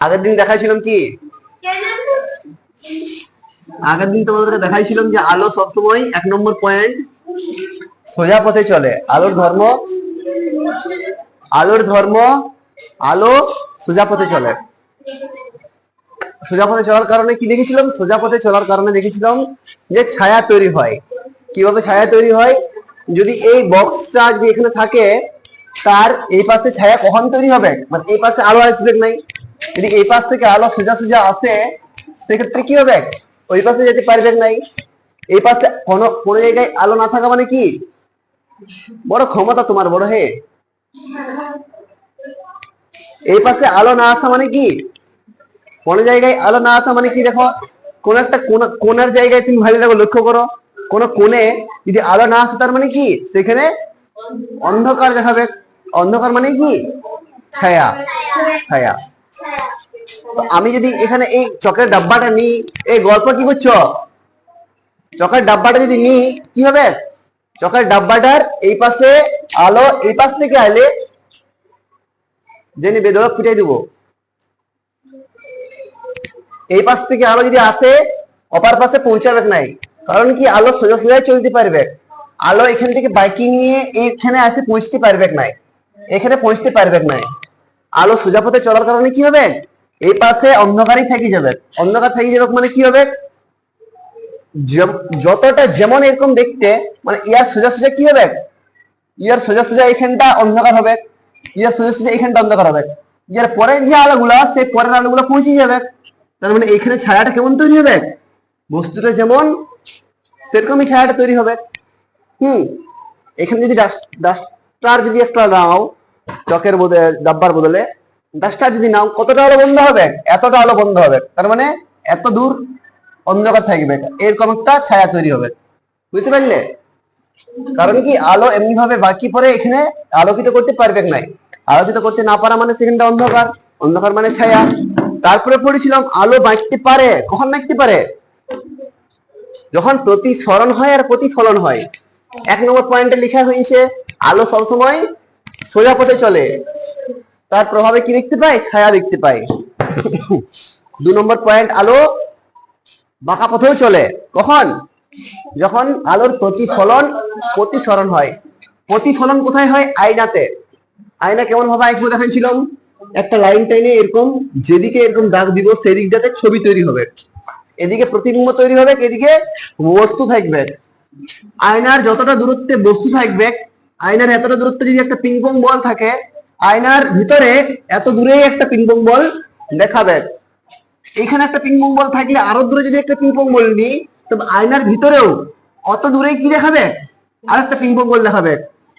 আগের দিন দেখাইছিলাম কি? আগের দিন তোমাদেরকে দেখাইছিলাম যে আলো সবসময় এক নম্বর পয়েন্ট সোজা পথে চলে। আলোর ধর্ম আলোর ধর্ম, আলো সোজা পথে চলে। সোজা পথে চলার কারণে কি দেখেছিলাম? সোজা পথে চলার কারণে দেখেছিলাম যে ছায়া তৈরি হয়। কীভাবে ছায়া তৈরি হয়? যদি এই বক্সটা যদি এখানে থাকে, তার এই পাশে ছায়া কখন তৈরি হবে? মানে এই পাশে আলো আসবে নাই? যদি এই পাশ থেকে আলো সোজা সোজা আসে, সেক্ষেত্রে কি হবে? ওই পাশে যেতে পারবে নাই। এই পাশে কোনো কোনো জায়গায় আলো না থাকা মানে কি? বড় ক্ষমতা তোমার, বড় হে। এই পাশে আলো না আসা মানে কি? কোন জায়গায় আলো না আসা মানে কি দেখো? কোন একটা কোনা, কোনার জায়গায় তুমি ভালো দেখো, লক্ষ্য করো। কোন কোণে যদি আলো না আসে তার মানে কি? সেখানে অন্ধকার দেখাবে অন্ধকার মানে কি? ছায়া। ছায়া। আমি যদি এখানে এই চকের ডাব্বাটা নিই, এই গল্প কি করছ? চকের ডাব্বাটা যদি নিই, কি হবে? চকের ডাব্বাটার এই পাশে আলো, এই পাশ থেকে আলে জেনে বেদরক ফুটাই দিব। এই পাশ থেকে আলো যদি আসে, অপার পাশে পৌঁছাবে নাই। কারণ কি? আলো সোজা সোজাই চলতে পারবে। আলো এখান থেকে বাইকিং নিয়ে এইখানে আসে পৌঁছতে পারবে নাই। এখানে পৌঁছতে পারবে নাই। আলো সোজা পথে চলার কারণে কি হবে? এই পাশে অন্ধকারই থেকে যাবে। অন্ধকার থেকে যাবে মানে কি হবে? যতটা যেমন এরকম দেখতে মানে ইয়ার সোজা সোজা কি হবে? ইয়ার সোজা সোজা এখানটা অন্ধকার হবে। ইয়ার সোজা সোজা এখানটা অন্ধকার হবে। ইয়ার পরের যে আলোগুলা, সেই পরের আলোগুলো পৌঁছে যাবে। তার মানে এখানে ছায়াটা কেমন তৈরি হবে? বস্তুটা যেমন সেরকমই ছায়াটা তৈরি হবে। হুম, এখানে যদি ডাস্ট ডাস্টার যদি একটা নাও চকের বদলে, ডাব্বার বদলে ডাস্টার যদি নাও, কতটা আলো বন্ধ হবে? এতটা আলো বন্ধ হবে। তার মানে এত দূর অন্ধকার থাকবে। এরকম একটা ছায়া তৈরি হবে। বুঝতে পারলে? কারণ কি, আলো এমনি ভাবে বাকি পরে এখানে আলোকিত করতে পারবে নাই। আলোকিত করতে না পারা মানে সেখানটা অন্ধকার। অন্ধকার মানে ছায়া। তারপরে পড়েছিলাম, আলো বাঁচতে পারে। কখন বাঁচতে পারে? যখন প্রতিসরণ হয় আর প্রতিফলন হয়। এক নম্বর পয়েন্টে লেখা হয়েছে, আলো সবসময় সোজা পথে চলে। তার প্রভাবে কি দেখতে পাই ছায়া দেখতে পাই দু নম্বর পয়েন্ট আলো বাঁকা পথেও চলে। কখন? যখন আলোর প্রতিফলন প্রতিসরণ হয়। প্রতিফলন কোথায় হয়? আয়নাতে। আয়না কেমন ভাবে আঁকবো দেখাচ্ছিলাম। একটা লাইন টাইনে এরকম যেদিকে এরকম দাগ দিব, সেদিকটাতে ছবি তৈরি হবে। এদিকে প্রতিবিম্ব তৈরি হবে, এদিকে বস্তু থাকবে। আয়নার যতটা দূরত্বে বস্তু থাকবে আয়নার এতটা দূরত্বে যদি একটা পিংপং বল থাকে, আয়নার ভিতরে এত দূরেই একটা পিংপং বল দেখাবে। এখানে একটা পিংপং বল থাকলে আরও দূরে যদি একটা পিংপং বল নিই, তবে আয়নার ভিতরেও অত দূরে কি দেখাবে? আর একটা পিংপং বল দেখাবে।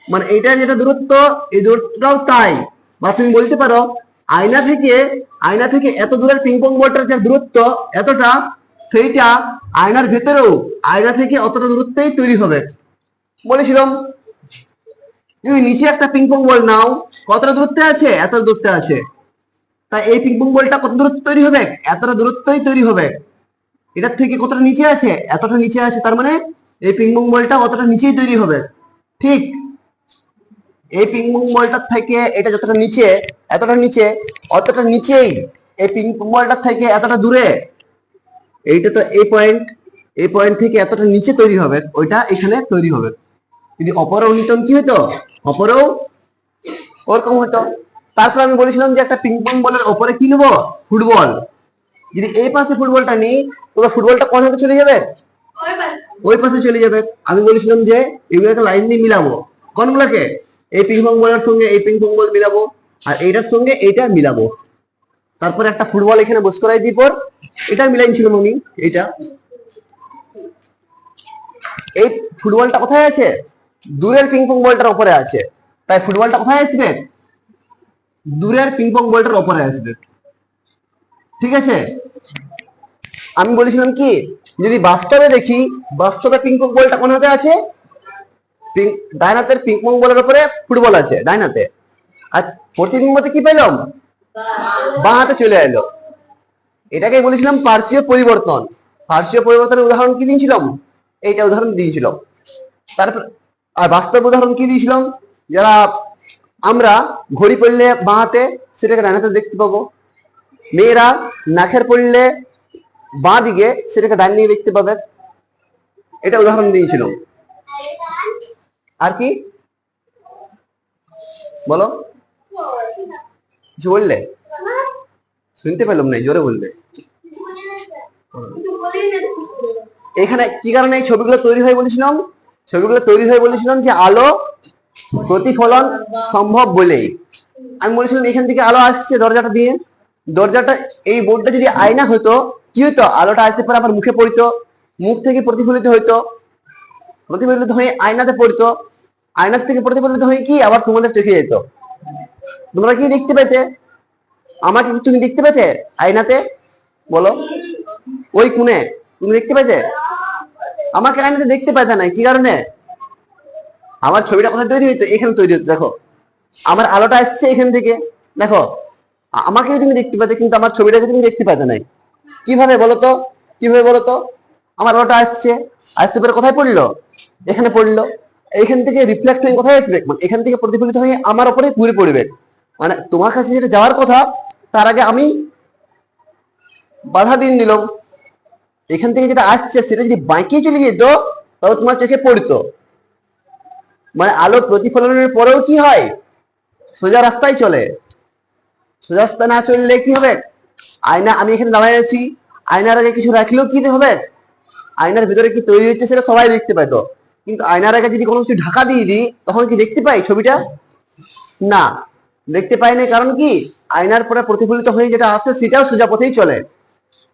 মানে এইটার যেটা দূরত্ব, এই দূরত্বটাও তাই। বা তুমি বলতে পারো, আয়না থেকে আয়না থেকে এত দূরের পিংপং বলটার যে দূরত্ব, এতটা, সেইটা আয়নার ভেতরেও আয়না থেকে অতটা দূরত্বেই তৈরি হবে। বলেছিলাম। তুমি নিচে একটা পিংপং বল নাও। কতটা দূরত্বে আছে? এত দূরত্বে আছে। তাই এই পিংপং বলটা কত দূরত্ব তৈরি হবে? এতটা দূরত্বই তৈরি হবে। এটার থেকে কতটা নিচে আছে? এতটা নিচে আছে। তার মানে এই পিংপং বলটা অতটা নিচেই তৈরি হবে। ঠিক। এই পিংপং বলটার থেকে এটা যতটা নিচে, এতটা নিচে, অতটা নিচেই এই পিংপং বলটার থেকে এতটা দূরে। এইটা তো এই পয়েন্ট এই পয়েন্ট থেকে এতটা নিচে তৈরি হবে। ওইটা এখানে তৈরি হবে। যদি অপরও নিতম কি হতো? অপরও ওরকম হতো। তারপর আমি বলেছিলাম যে একটা পিংপং বলের ওপরে কি নেব? ফুটবল। যদি এই পাশে ফুটবলটা নিই তবে ফুটবলটা কোন হাতে চলে যাবে? ওই পাশে। চলে যাবে। আমি বলেছিলাম যে এগুলোকে লাইন দিয়ে মিলাবো। কোনগুলোকে? এই পিংপং বলের সঙ্গে এই পিংপং বল মিলাবো। আর এইটার সঙ্গে এইটা মিলাবো। তারপরে একটা ফুটবল এখানে বস করাই দিই পর এটা মিলাইন ছিল আমি এইটা। এই ফুটবলটা কোথায় আছে? দূরের পিংপং বলটার উপরে আছে। তাই ফুটবলটা কোথায় আসবে? দূরের পিংপং বলটার উপরে আসবে। ঠিক আছে? আমি বলেছিলাম কি, যদি বাস্তবে দেখি, বাস্তবে পিংপং বলটা কোন হাতে আছে? হাতের পিংপং বলের উপরে ফুটবল আছে ডান হাতে আর প্রতিবিম্বতে কি পেলাম? বাঁ হাতে চলে এলো। এটাকে বলেছিলাম পার্শ্বীয় পরিবর্তন। পার্শ্বীয় পরিবর্তনের উদাহরণ কি দিয়েছিলাম? এইটা উদাহরণ দিয়েছিলাম। তারপর আর বাস্তব উদাহরণ কি দিয়েছিলাম? যারা আমরা ঘড়ি পড়লে বাঁ হাতে সেটাকে ডান হাতে দেখতে পাবো। মেয়েরা নাখের পড়লে বাঁ দিকে সেটাকে ডান নিয়ে দেখতে পাবে। এটা উদাহরণ দিয়েছিল আর কি? বলো। কিছু বললে? শুনতে পেলাম না জোরে বললে। এখানে কি কারণে এই ছবিগুলো তৈরি হয় বলেছিলাম? ছবিগুলো তৈরি হয়ে বলেছিলাম যে আলো প্রতিফলন সম্ভব বলেই। আমি বলেছিলাম এখান থেকে আলো আসছে দরজাটা দিয়ে। দরজাটা, এই বোর্ডটা যদি আয়না হতো, কি হতো? আলোটা আসতে পরে আমার মুখে পড়তো, মুখ থেকে প্রতিফলিত হইতো। প্রতিফলিত হয়ে আয়নাতে পড়তো। আয়নার থেকে প্রতিফলিত হয়ে কি? আবার তোমাদের চোখে যেত। তোমরা কি দেখতে পেতে? আমাকে তুমি দেখতে পেতে আয়নাতে? বলো। ওই কোণে। তুমি দেখতে পেতে? আমাকে আয়নাতে দেখতে পেতে না কি কারণে? আমার ছবিটা কোথায় তৈরি হইতো? এখানে তৈরি হতো দেখো। আমার আলোটা আসছে এখান থেকে, দেখো। আ- আমাকে তুমি দেখতে পেতে কিন্তু আমার ছবিটাকে তুমি দেখতে পেতে নাই। কীভাবে বলতো? কীভাবে বলতো? আমার আলোটা আসছে আসছে পরে কোথায় পড়ল? এখানে পড়ল। এখান থেকে রিফ্লেক্ট হয়ে কোথায় আসবে? মানে এখান থেকে প্রতিফলিত হয়ে আমার ওপরে ঘুরে পড়বে। মানে তোমার কাছে যেটা যাওয়ার কথা, তার আগে আমি বাধা দিন দিলাম। এখান থেকে যেটা আসছে, সেটা যদি বাঁকিয়ে চলে যেত তবে তোমার চোখে পড়তো। মানে আলো প্রতিফলনের পরেও কি হয়? সোজা রাস্তায় চলে। সোজা রাস্তা না চললে কি হবে? আয়না, আমি এখানে দাঁড়ায় আছি। আয়নার আগে কিছু রাখলেও কি হবে? আয়নার ভিতরে কি তৈরি হচ্ছে সেটা সবাই দেখতে পাইতো। কিন্তু আয়নার আগে যদি কোনো কিছু ঢাকা দিয়ে দিই, তখন কি দেখতে পাই ছবিটা? না। দেখতে পাই না কারণ কি? আয়নার পরে প্রতিফলিত হয়ে যেটা আসে সেটাও সোজা পথেই চলে।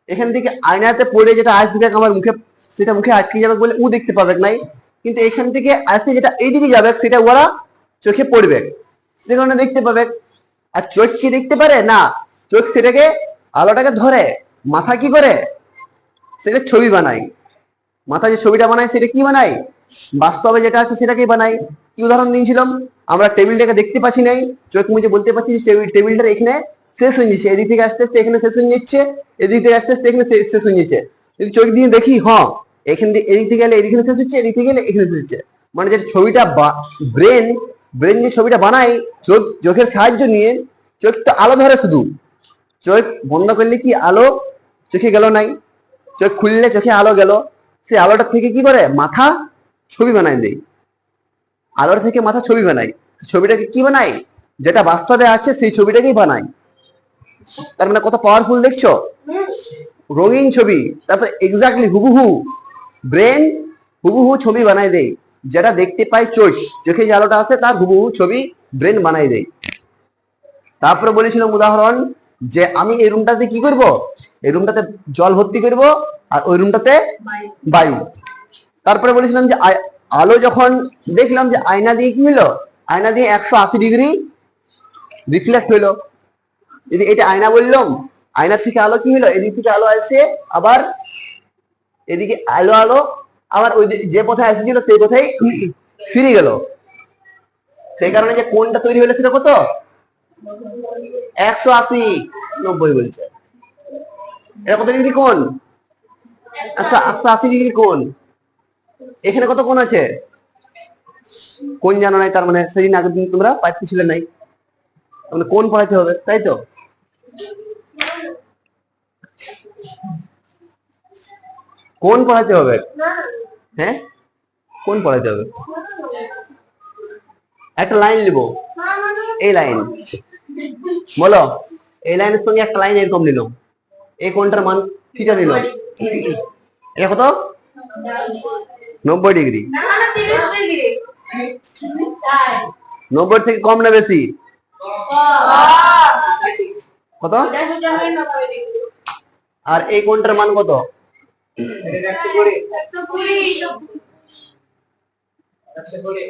এখান থেকে আয়নাতে পড়ে যেটা আসবে আমার মুখে, সেটা মুখে আটকে যাবে বলে ও দেখতে পাবে নাই। কিন্তু এখান থেকে আসে যেটা এইদিকে যাবে, সেটা ওরা চোখে পড়বে। সে কারণে দেখতে পাবে। আর চোখ কি দেখতে পারে? না। চোখ সেটাকে আলোটাকে ধরে। মাথা কি করে? সেটা ছবি বানায়। মাথা যে ছবিটা বানায়, সেটা কি বানায়? বাস্তবে যেটা আছে, সেটাকেই বানাই কি উদাহরণ দিয়েছিলাম? আমরা টেবিলটাকে দেখতে পাচ্ছি নাই। চোখ মুজে বলতে পারছি যে টেবিল- টেবিলটা এখানে শেষ হয়ে যাচ্ছে এদিক থেকে আস্তে আস্তে এখানে শেষ হয়ে যাচ্ছে এদিক থেকে আস্তে আস্তে এখানে শেষ হয়ে যাচ্ছে যদি চোখ দিয়ে দেখি হ্যাঁ এখান দিয়ে এদিক থেকে গেলে এদিকে শেষ হচ্ছে এদিক থেকে গেলে এখানে শেষ হচ্ছে মানে যে ছবিটা ব্রেন ব্রেন যে ছবিটা বানায়, চোখ চোখের সাহায্য নিয়ে, চোখ তো আলো ধরে শুধু। চোখ বন্ধ করলে কি আলো? চোখে গেল নাই। চোখ খুললে চোখে আলো গেল। সেই আলোটা থেকে কি করে? মাথা ছবি বানায় দেয় আলোর থেকে মাথা ছবি বানাই ছবিটাকে কি বানাই যেটা বাস্তবে আছে, সেই ছবিটাকেই বানাই তার মানে কত পাওয়ারফুল দেখছ? রঙিন ছবি। তারপর এক্স্যাক্টলি হুবহু ব্রেন হুবহু ছবি বানাই দেয়। যেটা দেখতে পাই চোখ চোখে যে আলোটা আছে, তার হুবহু ছবি ব্রেন বানাই দেয়। তারপরে বলেছিলাম উদাহরণ যে আমি এই রুমটাতে কি করব? এই রুমটাতে জল ভর্তি করব আর ওই রুমটাতে বায়ু। তারপরে বলেছিলাম যে আলো যখন দেখলাম যে আয়না দিয়ে কি হলো? আয়না দিয়ে একশো আশি ডিগ্রি রিফ্লেক্ট হইল যদি এটা আয়না বললাম আয়না থেকে আলো কি হলো? এদিক থেকে আলো আসে আবার এদিকে আলো আলো, আবার ওই যে- পথে এসেছিল সেই পথেই ফিরে গেল। সেই কারণে যে কোনটা তৈরি হলো সেটা কত? একশো আশি, নব্বই বলছে। এটা কত ডিগ্রি কোন একশো আশি ডিগ্রি কোন এখানে কত কোন আছে? কোন জানো নাই, তার মানে সেদিন আগের দিন তোমরা পাইতেছিলে নাই। মানে কোন পড়াইতে হবে, তাই তো? কোন পড়াতে হবে? হ্যাঁ? কোন পড়াতে হবে? একটা লাইন নিব এই লাইন। বলো, এই লাইনের সঙ্গে একটা লাইন এরকম নিল। এই কোনটার মান? থিটা নিল। এটা কত? নব্বই ডিগ্রি। নব্বই থেকে কম না বেশি? কত? আর এই কোনটার মান কত?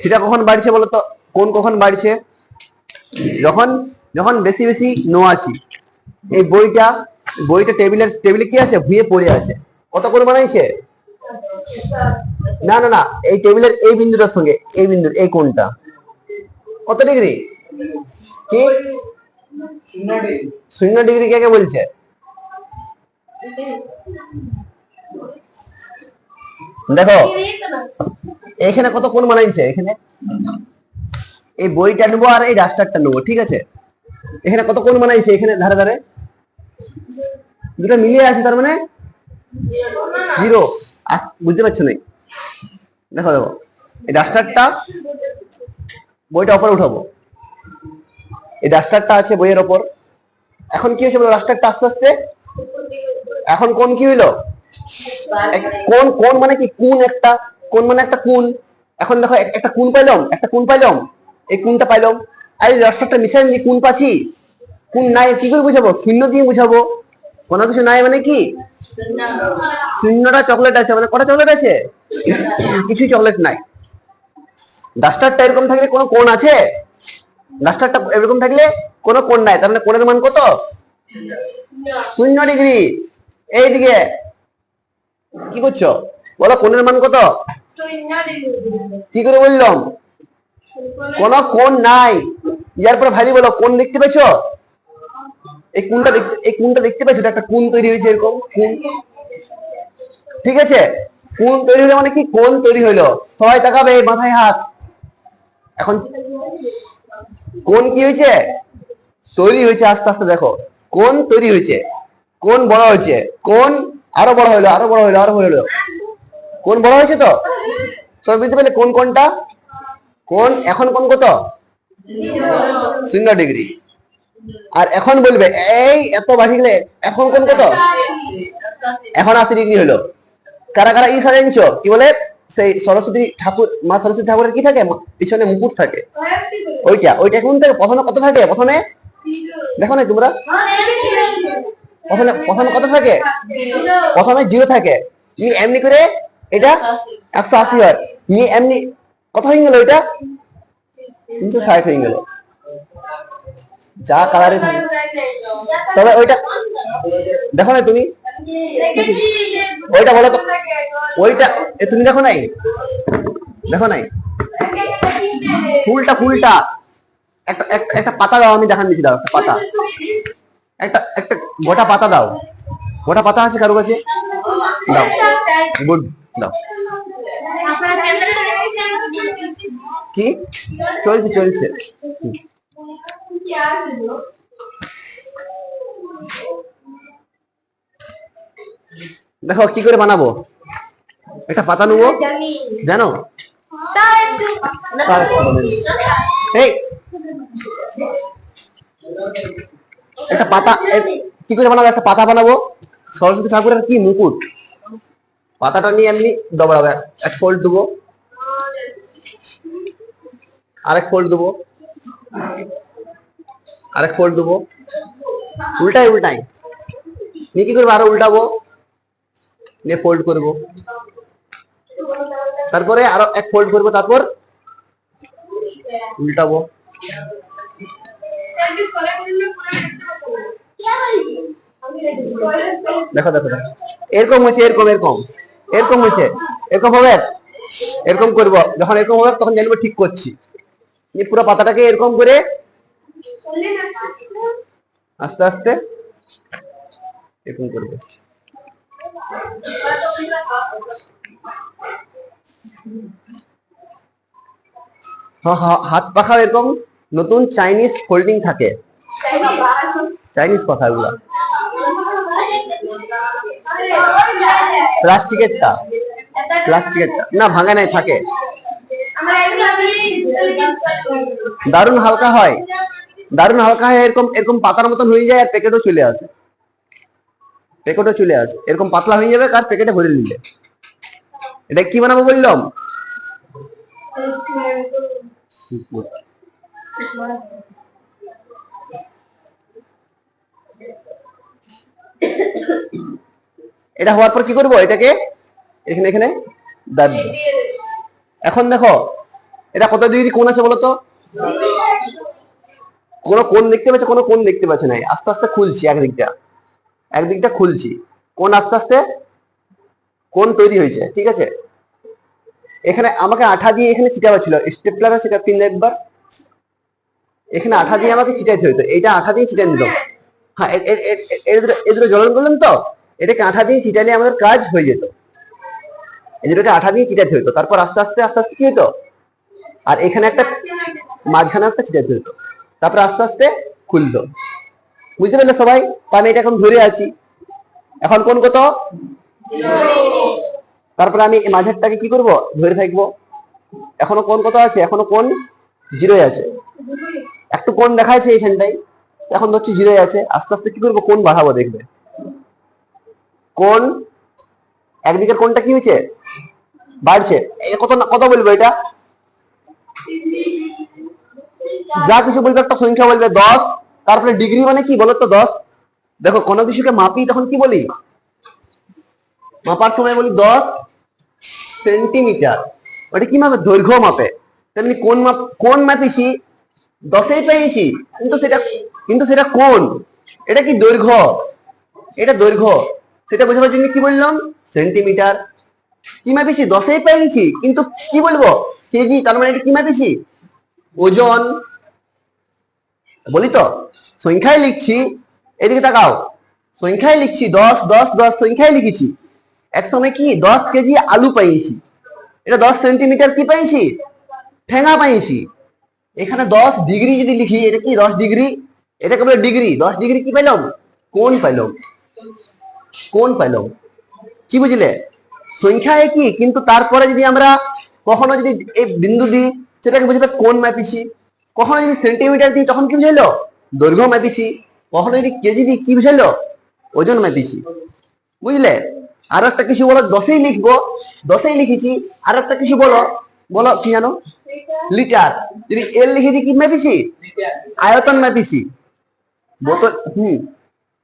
থিটা কখন বাড়ছে বলো তো? কোন কখন বাড়ছে? যখন যখন বেশি বেশি নো আছি। এই বইটা বইটা টেবিলের টেবিলে কি আছে? ভুয়ে পড়ে আছে। কত করে বানাইছে? না না না, এই টেবিলের এই বিন্দুটার সঙ্গে, এই বিন্দুর, এই কোনটা? কত ডিগ্রি? কি? শূন্য ডিগ্রি। কে কে বলছে? দেখো, এখানে কত কোন বানাইছে এখানে? এই বইটা নেব আর এই রাস্টারটা নেব, ঠিক আছে? এখানে কত কোন বানাইছে এখানে ধারে ধারে? দুটো মিলিয়ে আছে তার মানে? জিরো। বুঝতে পারছ না দেখো দেখো। এই ডাস্টারটা বইটা ওপরে উঠাবো। এই ডাস্টারটা আছে বইয়ের ওপর। এখন কি হয়েছে বলো ডাস্টারটা আস্তে আস্তে? এখন কোন কি হইল? কোন কোন মানে কি কোন একটা, কোন মানে একটা কোন? এখন দেখো একটা কোন পাইলাম, একটা কোন পাইলাম, এই কোনটা পাইলাম। আর রাস্তাটা মিশাই নি কোন পাচ্ছি? কোন নাই, কি করে বুঝাবো? শূন্য দিয়ে বুঝাবো। কোনো কিছু নাই মানে কি? শূন্যটা চকলেট আছে মানে কটা চকলেট আছে? কিছুই চকলেট নাই। ডাস্টারটা এরকম থাকলে কোনো কোন আছে? ডাস্টারটা এরকম থাকলে কোনো কোন নাই, তার মানে মান কত? শূন্য ডিগ্রি। এইদিকে। কি করছ? বলো, কোণের মান কত? কি করে বললাম? কোন কোণ নাই। ইয়ার পরে ভাই বলো কোন দেখতে পেয়েছ? এই কোনটা দেখতে, এই কোনটা দেখতে এটা একটা কোন তৈরি হয়েছে এরকম কোন ঠিক আছে? কোন তৈরি হলো মানে কি? কোন তৈরি হইল সবাই তাকাবে, মাথায় হাত। এখন কোন কি হয়েছে? তৈরি হয়েছে, আস্তে আস্তে দেখো। কোন তৈরি হয়েছে? কোন বড় হয়েছে? কোন আরও বড় হইল আরও বড় হইল আরও বড় হইল কোন বড় হয়েছে তো? সবাই বুঝতে পারলে কোন কোনটা? কোন এখন কোন কত? শূন্য ডিগ্রি। আর এখন বলবে, এই, এত বাড়ি গেলে এখন কোন কত? এখন আশি ডিগ্রি হলো। কারা কারা, ই সাজাইছ? কি বলে? সেই সরস্বতী ঠাকুর, মা সরস্বতী ঠাকুরের কি থাকে? পিছনে মুকুট থাকে। ওইটা ওইটা কোন থেকে? প্রথমে কত থাকে? প্রথমে দেখো না তোমরা। প্রথমে প্রথমে কত থাকে? প্রথমে জিরো থাকে। নি এমনি করে এটা একশো আশি হয়। নি এমনি, কত হয়ে গেল এটা? তিনশো ষাট হয়ে গেল। যা কালারে থাকে তবে ওইটা দেখো না তুমি। ওইটা বলো তো। ওইটা এ তুমি দেখো নাই? দেখো নাই? ফুলটা ফুলটা। একটা একটা- পাতা দাও, আমি দেখান দিচ্ছি, দাও, একটা পাতা। একটা একটা গোটা পাতা দাও। গোটা পাতা আছে কারও কাছে? দাও। গুড, দাও। কি? চলছে চলছে। দেখো কি করে বানাবো? একটা পাতা নেব? জানো। একটা পাতা কি করে বানাবো? একটা পাতা বানাবো। সরস্বতী ঠাকুরের কি মুকুট? পাতাটা নিয়ে এমনি দবড়াবে। এক ফোল্ড দেবো। আরেক ফোল্ড দেবো। আরেক ফোল্ড দেবো। উল্টাই উল্টাই। নিয়ে কি করব? আরও উল্টাবো। নিয়ে ফোল্ড করব তারপরে আরও এক ফোল্ড করব তারপর উল্টাবো। দেখো দেখো এরকম হয়েছে, এরকম এরকম। এরকম হয়েছে। এরকম হবে? এরকম করব। যখন এরকম হবে, তখন জানব ঠিক করছি। পুরো পাতাটাকে এরকম করে আস্তে আস্তে। এরকম করব। হাত পাখা এরকম নতুন চাইনিজ ফোল্ডিং থাকে। চাইনিজ পাখা এগুলা প্লাস্টিকেরটা। প্লাস্টিকেরটা। না, ভাঙা নাই, থাকে। দারুণ হালকা হয়। দারুণ হালকা হয় এরকম এরকম পাতার মতন হয়ে যায় আর প্যাকেটও চলে আসে। প্যাকেটও চলে আসে। এরকম পাতলা হয়ে যাবে আর প্যাকেটে ভরে নিলে। এটা কি বানাবো বললাম? এটা হওয়ার পর কি করব এটাকে? এখানে এখানে। এখন দেখো, এটা কত ডিগ্রি কোন আছে বলো কোনো কোণ দেখতে পাচ্ছে, কোনো কোন দেখতে পাচ্ছে না। আস্তে আস্তে খুলছি একদিকটা। একদিকটা খুলছি। কোন আস্তে আস্তে কোন তৈরি হয়েছে, ঠিক আছে? এখানে আমাকে আঠা দিয়ে এখানে চিটাবা ছিল। স্টেপলার আছে পিন একবার। এখানে আঠা দিয়ে আমাকে চিটাইতে হতো এটা আঠা দিয়ে চিটাই নিতাম হ্যাঁ এ- দুটো- জ্বলন করলাম তো? এটাকে আঠা দিয়ে চিটাইলে আমাদের কাজ হয়ে যেত। এই আঠা দিয়ে চিটাইতে হতো তারপর আস্তে আস্তে আস্তে আস্তে কি হতো আর এখানে একটা মাঝখানে একটা চিটাইতে হতো তারপর আস্তে আস্তে খুললো। বুঝতে পারলে সবাই? তো আমি এটা এখন ধরে আছি। এখন কোন কত? তারপরে আমি মাঝেরটাকে কি করব? ধরে থাকব। এখনও কোন কত আছে? এখনও কোন? জিরোই আছে। একটু কোন দেখাচ্ছে এইখানটাই এখন ধরছি জিরোই আছে। আস্তে আস্তে কি করব? কোন বাড়াবো দেখবে। কোন? একদিকের কোনটা কি হয়েছে? বাড়ছে। কত কত বলব এটা? যা কিছু বলবে একটা সংখ্যা বলবে, দশ। তারপরে ডিগ্রি মানে কি বলো তো দশ? দেখো, কোনো কিছুকে মাপি, তখন কি বলি? মাপার সময় বলি দশ সেন্টিমিটার। ওটা কি মাপে? দৈর্ঘ্য মাপে। তেমনি কোন মাপ, কোন মাপিছি দশেই পেয়েছি কিন্তু সেটা কিন্তু সেটা কোন? এটা কি দৈর্ঘ্য? এটা দৈর্ঘ্য। সেটা বোঝাবার জন্য কি বললাম? সেন্টিমিটার। কি মাপিছি দশেই পেয়েছি কিন্তু কি বলব? কেজি, তার মানে এটা কি মাপিছি ওজন, বলি তো, সংখ্যায় লিখছি, এদিকে তাকাও, সংখ্যায় লিখছি দশ দশ দশ, সংখ্যায় লিখেছি। এক সময় কি দশ কেজি আলু পাইছি? এটা দশ সেন্টিমিটার কি পাইছি? ঠেঙা পাইছি। এখানে দশ ডিগ্রি যদি লিখি, এটা কি দশ ডিগ্রি? এটাকে বলে ডিগ্রি, দশ ডিগ্রি কি পাইলাম? কোন পাইলাম। কোন পাইলাম। কি বুঝলে? সংখ্যা একই কিন্তু তারপরে যদি আমরা কখনো যদি এই বিন্দু দিই সেটাকে বুঝবে কোন মাপিছি কখনো যদি সেন্টিমিটার দিই, তখন কি বুঝাইলো দৈর্ঘ্য মাপিছি কখনো যদি কেজি দিই, কি বুঝাইলো ওজন মাপিছি বুঝলে? আর একটা কিছু বলো? দশেই লিখব। দশেই লিখেছি। আর একটা কিছু বলো? বলো, কি জানো? লিটার। যদি এল লিখে দিই, কি মাপিছি আয়তন মাপিছি বোতল, হুম।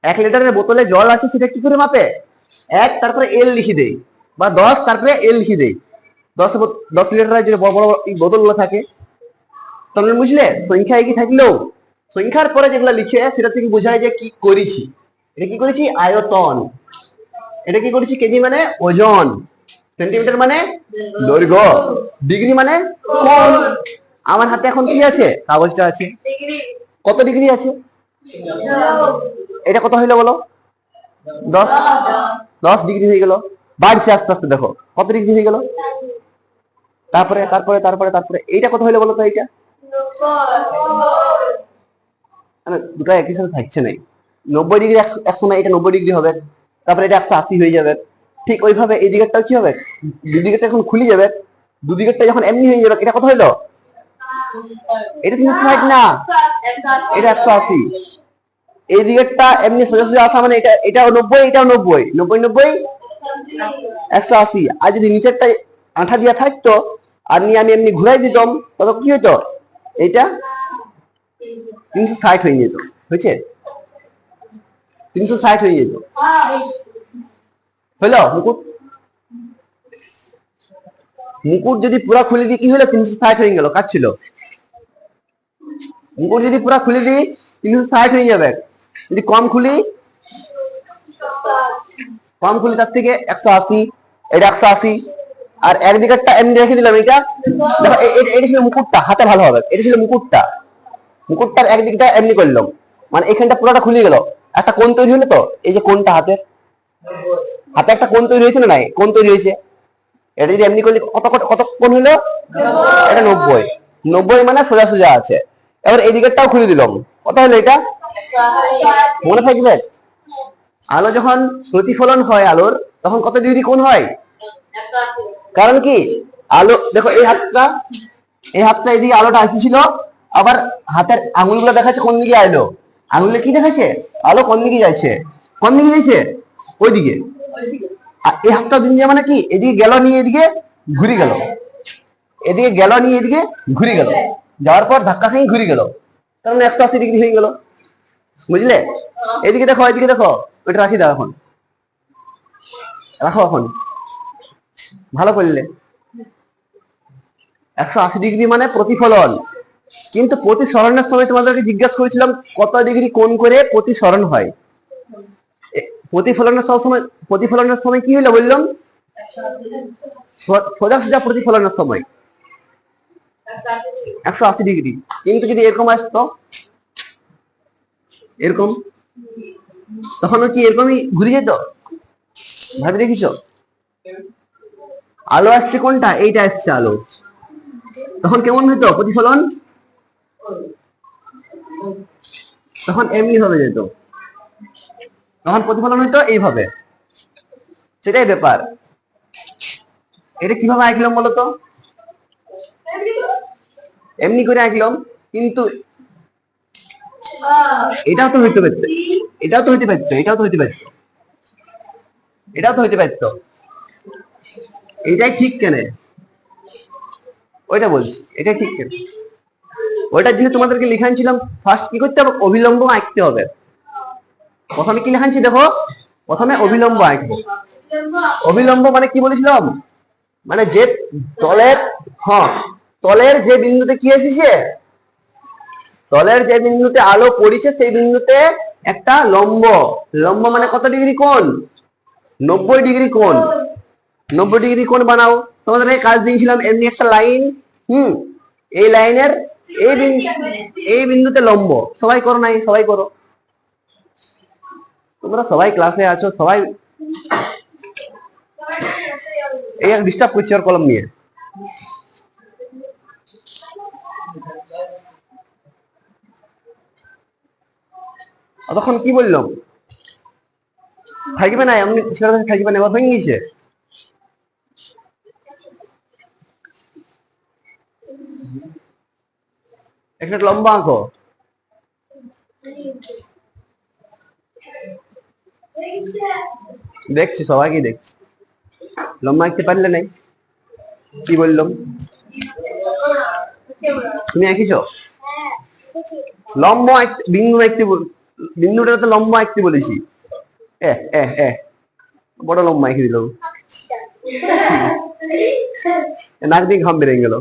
এক লিটারের বোতলে জল আছে সেটা কি করে মাপে? এক, তারপরে এল লিখে দেই। বা দশ, তারপরে এল লিখে দেই। দশ দশ লিটারের বোতলগুলো থাকে। বুঝলে, সংখ্যা থাকলেও, সংখ্যার পরে যেগুলো লিখে সেটা থেকে বোঝায় যে কি করেছি। এটা কি করেছি? আয়তন। এটা কি করেছি? কেজি মানে ওজন। সেন্টিমিটার মানে দৈর্ঘ্য। ডিগ্রি মানে কোণ। আমার হাতে এখন কি আছে? কাগজটা আছে। কত ডিগ্রি আছে? এটা কত হইল বলো? দশ? দশ ডিগ্রি হয়ে গেল। বাড়ছে আস্তে আস্তে দেখো। কত ডিগ্রি হয়ে গেল? তারপরে তারপরে তারপরে তারপরে। এইটা কত হইল বলতো এইটা? মানে দুটো একই সাথে থাকছে নাই। নব্বই ডিগ্রি একশো সময় এটা নব্বই ডিগ্রি হবে। তারপরে এটা একশো আশি হয়ে যাবে। ঠিক ওইভাবে এই দিকেরটাও কি হবে? দুদিকেরটা এখন খুলে যাবে, দুদিকেরটা যখন এমনি হয়ে যাবে, এটা কত হইল? এটা কিন্তু ষাট না। এটা একশো আশি। এই দিকেরটা এমনি সোজা সোজা আসা মানে এটা, এটাও নব্বই এটাও নব্বই। নব্বই নব্বই, একশো আশি। আর যদি নিচেরটা আঠা দিয়া থাকতো আর নিয়ে আমি এমনি ঘুরাই দিতাম, তবে কি হতো এইটা তিনশো ষাট হয়ে যেত, হয়েছে? তিনশো ষাট হয়ে যেত। হলো মুকুট? মুকুট যদি পুরা খুলে দিই, কি হলো? তিনশো ষাট হয়ে গেল, কাজ ছিল। মুকুট যদি পুরা খুলে দিই, তিনশো ষাট হয়ে যাবে। যদি কম খুলি কম খুলি তার থেকে একশো আশি এটা একশো আশি। আর একদিকেরটা এমনি রেখে দিলাম এটা এটা ছিল মুকুটটা, হাতে ভালো হবে। এটা ছিল মুকুটটা। মুকুটটার একদিকটা এমনি করলাম। মানে এখানটা পুরোটা খুলে গেল। একটা কোন তৈরি হলো তো, এই যে কোনটা হাতের। হাতে একটা কোন তৈরি হয়েছে না? নাই কোণ তৈরি হয়েছে। এটা যদি এমনি করলে, কত কত কোণ হলো? এটা নব্বই। নব্বই মানে সোজা সোজা আছে। এবার এই দিকেরটাও খুলে দিলাম। কত হলো এটা? মনে থাকবে আলো যখন প্রতিফলন হয় আলোর, তখন কত ডিগ্রি কোন হয়? কারণ কি? আলো, দেখো এই হাতটা এই হাতটা এদিকে আলোটা আসছিল, আবার হাতের আঙুলগুলো দেখাচ্ছে কোন দিকে আলো? আঙুলে কি দেখাচ্ছে? আলো কোন দিকে যাচ্ছে? কোন দিকে যাচ্ছে? ওই দিকে আর এই হাতটা দিন যায় মানে কি? এদিকে গেল নিয়ে এদিকে ঘুরে গেল। এদিকে গেল নিয়ে এদিকে ঘুরে গেল। যাওয়ার পর ধাক্কা খেয়ে ঘুরে গেল। মানে একশো আশি ডিগ্রি হয়ে গেল। বুঝলে? এদিকে দেখো এদিকে দেখো। ওইটা রাখি দাও এখন। রাখো এখন। ভালো করলে। একশো আশি ডিগ্রি মানে প্রতিফলন। কিন্তু প্রতিসরণের সময় তোমাদেরকে জিজ্ঞাসা করেছিলাম, কত ডিগ্রি কোন করে প্রতিসরণ হয়? প্রতিফলনের সময় প্রতিফলনের সময় কি হলো বললাম? সোজা সোজা প্রতিফলনের সময়। একশো আশি ডিগ্রি। কিন্তু যদি এরকম আসতো, এরকম তখন কি এরকমই ঘুরে যেত? ভাবে দেখিছো? আলো আসছে কোনটা? এইটা আসছে আলো। তখন কেমন হইতো প্রতিফলন? তখন এমনি হবে যেত। তখন প্রতিফলন হইতো এইভাবে। সেটাই ব্যাপার। এটা কীভাবে আঁকলাম বলতো? এমনি করে আঁকলাম, কিন্তু এটাও তো হইতে পারতো। এটাও তো হইতে পারতো, এটাও তো হইতে পারতো। এটাও তো হইতে পারতো। এইটাই ঠিক কেন? ওইটা বলছি, এটা ঠিক কেন? ওইটা যেহেতু তোমাদেরকে লিখানছিলাম ফার্স্ট কি করতে হবে? অবিলম্ব আঁকতে হবে। প্রথমে কি লেখানছি দেখো? প্রথমে অবিলম্ব আঁকবো। অবিলম্ব মানে কি বলেছিলাম? মানে যে তলের হ্যাঁ তলের যে বিন্দুতে কি এসেছে? তলের যে বিন্দুতে আলো পড়েছে, সেই বিন্দুতে একটা লম্ব। লম্ব মানে কত ডিগ্রি কোণ? নব্বই ডিগ্রি কোণ। নব্বই ডিগ্রি কোণ বানাও। তোমাদের কাজ দিয়েছিলাম, এমনি একটা লাইন। হুম, এই লাইনের এই বিন্দু এই বিন্দুতে লম্ব। সবাই করো নাই, সবাই করো। তোমরা সবাই ক্লাসে আছো, সবাই এই ডিস্টার্ব করছি আর কলম নিয়ে। তখন কি বললাম? থাকবে না, এমনি থাকবে না, এবার হয়ে গেছে একটা লম্বা আঁকো দেখছি সবাইকে দেখছি। লম্বা আঁকতে পারলে নাই। কি বললাম? তুমি আঁকিছো? লম্বা বিন্দু আঁকতে বিন্দুটা তো লম্বা আঁকতে বলেছি। এ এ এ। বড় লম্বা আঁকি দিল। নাক দিয়ে ঘাম বেরিয়ে গেল।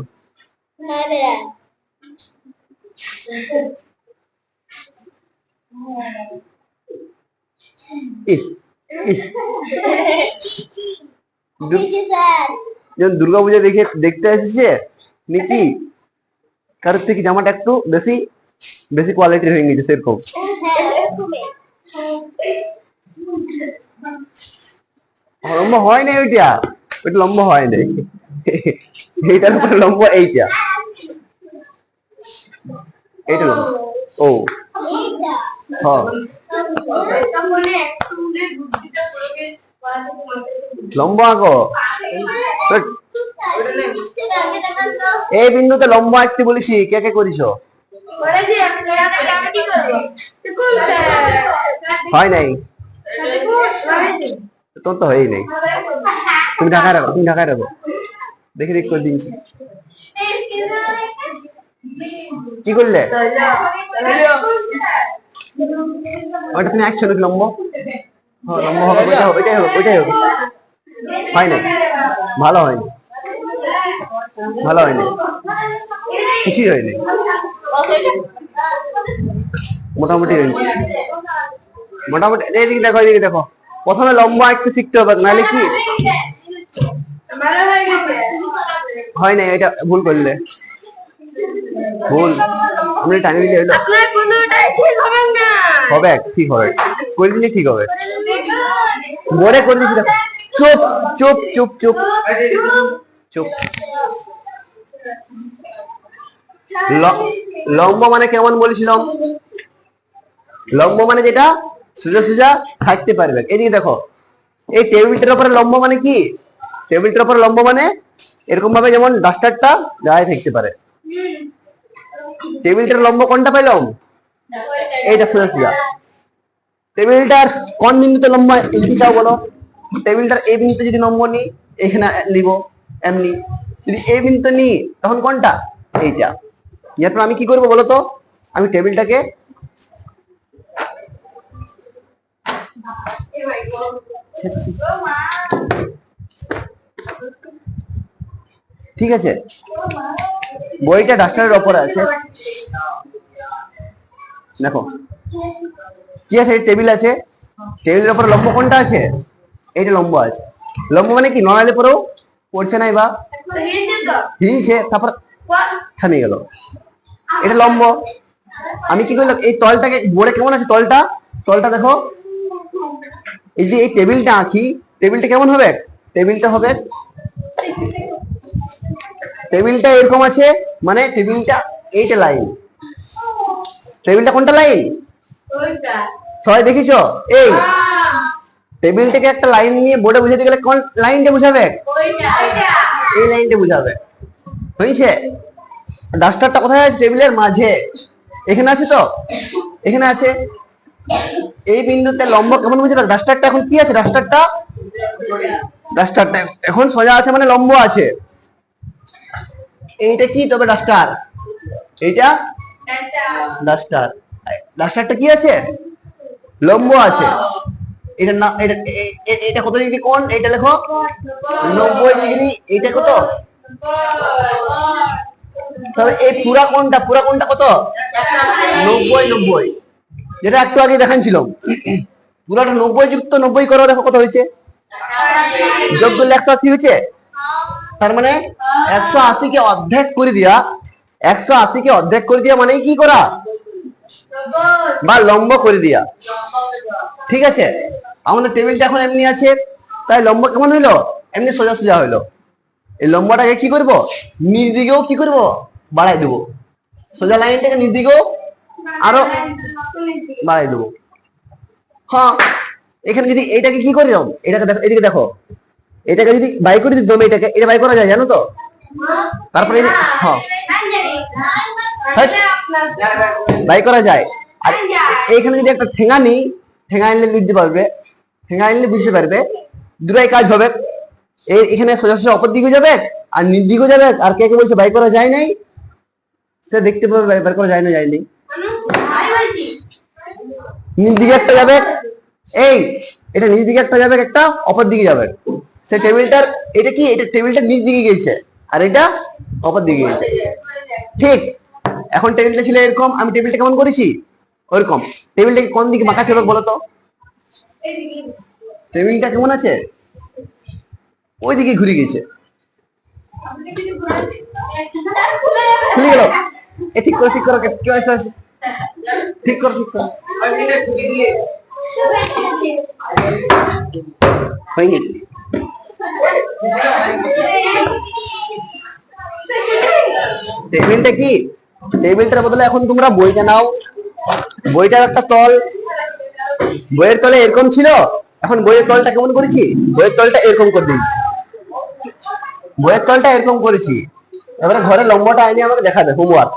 যেমন দুর্গাপূজা দেখে দেখতে এসেছে? নিকি কারোর থেকে জামাটা একটু বেশি বেশি কোয়ালিটির হয়ে গেছে সেরকম? লম্বা হয় না ওইটা। ওইটা লম্বা হয় নাই। এইটার উপরে লম্বা এইটা। এইটা ও। হ্যাঁ লম্বা আঁকো। এই বিন্দুতে লম্বা আঁকতে বলেছি কে কে করিছো? হয় নাই? তোর তো হয়ই নাই। তুমি ঢাকায় রাখো, তুমি ঢাকায় রাখো। দেখি দেখি করে দিনছি কি করলে? ওটা তুমি একশো নাকি লম্ব। হ্যাঁ, লম্ব হবে ওইটা হবে ওইটাই হবে ওইটাই হবে। হয় নাই ভালো হয়নি ভালো হয়নি কিছুই হয়নি মোটামুটি হয়েছে মোটামুটি এদিকে দেখো এদিকে দেখো। প্রথমে লম্বা একটু শিখতে হবে নাহলে কি? হয় না এটা ভুল করলে। ভুল। দিলে হবে ঠিক হবে। করে দিলে ঠিক হবে। মনে করে দিচ্ছি চুপ চুপ চুপ চুপ। চুপ। লম্ব মানে কেমন বলেছিলাম? লম্ব মানে যেটা? সোজা সোজা থাকতে পারবে। এদিকে দেখো। এই টেবিলটার উপরে লম্ব মানে কি? টেবিলটার উপরে লম্ব মানে এরকম ভাবে যেমন ডাস্টারটা গায়ে থাকতে পারে। টেবিলটার লম্ব কোনটা পাইলাম? এইটা সোজা সোজা টেবিলটার কোন বিন্দুতে লম্বা লিখতে চাও বলো। টেবিলটার এই বিন্দুতে যদি লম্ব নিই এখানে নিব এমনি যদি এই বিন্দুতে নিই তখন কোনটা? এইটা। এরপর আমি কি করব বলো তো? আমি টেবিলটাকে ঠিক আছে? বইটা ডাস্টারের ওপরে আছে। দেখো। কি আছে? টেবিল আছে। টেবিলের উপর লম্ব কোনটা আছে? এইটা লম্ব আছে। লম্ব মানে কি? নড়ালে পরেও পড়ছে নাই বা হিলছে, তারপর থামে গেল। এটা লম্ব। আমি কি করলাম? এই তলটাকে, বোর্ডে কেমন আছে তলটা? তলটা দেখো। এই যে এই টেবিলটা আঁকি, টেবিলটা কেমন হবে? টেবিলটা হবে টেবিলটা এরকম আছে মানে টেবিলটা এইটা লাইন টেবিলটা কোনটা লাইন সবাই দেখিছো? এই। টেবিল থেকে একটা লাইন নিয়ে বোর্ডে বুঝাতে গেলে কোন লাইনটা বুঝাবে? এই লাইনটা বুঝাবে। হয়েছে ডাস্টারটা কোথায় আছে? টেবিলের মাঝে। এখানে আছে তো? এখানে আছে। এই বিন্দুতে লম্ব কেমন বুঝবে ডাস্টারটা এখন কি আছে? ডাস্টারটা? ডাস্টারটা এখন সোজা আছে মানে লম্ব আছে। এইটা কি? তবে ডাস্টার এইটা? ডাস্টার ডাস্টারটা কি আছে? লম্ব আছে। এটা না এটা এটা কত ডিগ্রি কোণ? এটা লেখো। নব্বই ডিগ্রি। এটা কত? তবে এই পুরা কোণটা পুরা কোণটা কত? নব্বই নব্বই। যেটা একটু আগে দেখাচ্ছিলাম পুরাটা নব্বই যুক্ত নব্বই করো দেখো কত হয়েছে। যোগ করলে একশো আশি হয়েছে? তার মানে একশো আশিকে অর্ধেক করে দিয়া, একশো আশিকে অর্ধেক করে দিয়া মানে কি করা? বা লম্ব করে দিয়া। ঠিক আছে? আমাদের টেবিলটা এখন এমনি আছে। তাই লম্ব কেমন হইল? এমনি সোজা সোজা হইল। এই লম্বাটাকে কি করব? নিচ দিকেও কি করব? বাড়াই দেবো। সোজা লাইনটাকে নিচ দিকেও আরও বাড়াই দেবো। হ্যাঁ এখানে যদি এটাকে কি করে দাও? এটাকে দেখো, এদিকে দেখো। এটাকে যদি বাই করে দিতাম এটাকে এটা বাই করা যায় জানো তো? তারপরে এই হ্যাঁ। বাই করা যায়। আর এইখানে যদি একটা ঠেঙা নিই ঠেঙা আনলে বুঝতে পারবে ঠেঙা আনলে বুঝতে পারবে দুটাই কাজ হবে। এই এখানে সোজা সোজা অপর দিকে যাবে আর নিচ দিকে যাবে আর কে কে বলছে বাই করা যায় নাই সে দেখতে পাবে বাই- বাই করা যায় না যায়নি নিচ দিকে একটা যাবে এই এটা নিচ দিকে একটা যাবে একটা অপর দিকে যাবে। সে টেবিলটার এটা কি? এটা টেবিলটা নিচ দিকে গেছে আর এটা অপর দিকে গেছে ঠিক। এখন টেবিলটা ছিল এরকম। আমি টেবিলটা কেমন করেছি? ওরকম। টেবিলটা কোন দিকে বাঁকা হবে বলো তো টেবিলটা কেমন আছে? ওই দিকে ঘুরে গেছে খুলে গেল। এ, ঠিক করো ঠিক করো কেউ। ঠিক করো ঠিক করো। হয়ে গেছে। টেবিলটা কি? টেবিলটার বদলে এখন তোমরা বইটা নাও বইটার একটা তল। বইয়ের তলে এরকম ছিল? এখন বইয়ের তলটা কেমন করেছি? বইয়ের তলটা এরকম করে দিয়েছি। বইয়ের তলটা এরকম করেছি। এবারে ঘরে লম্বটা আইনি আমাকে দেখাবে হোমওয়ার্ক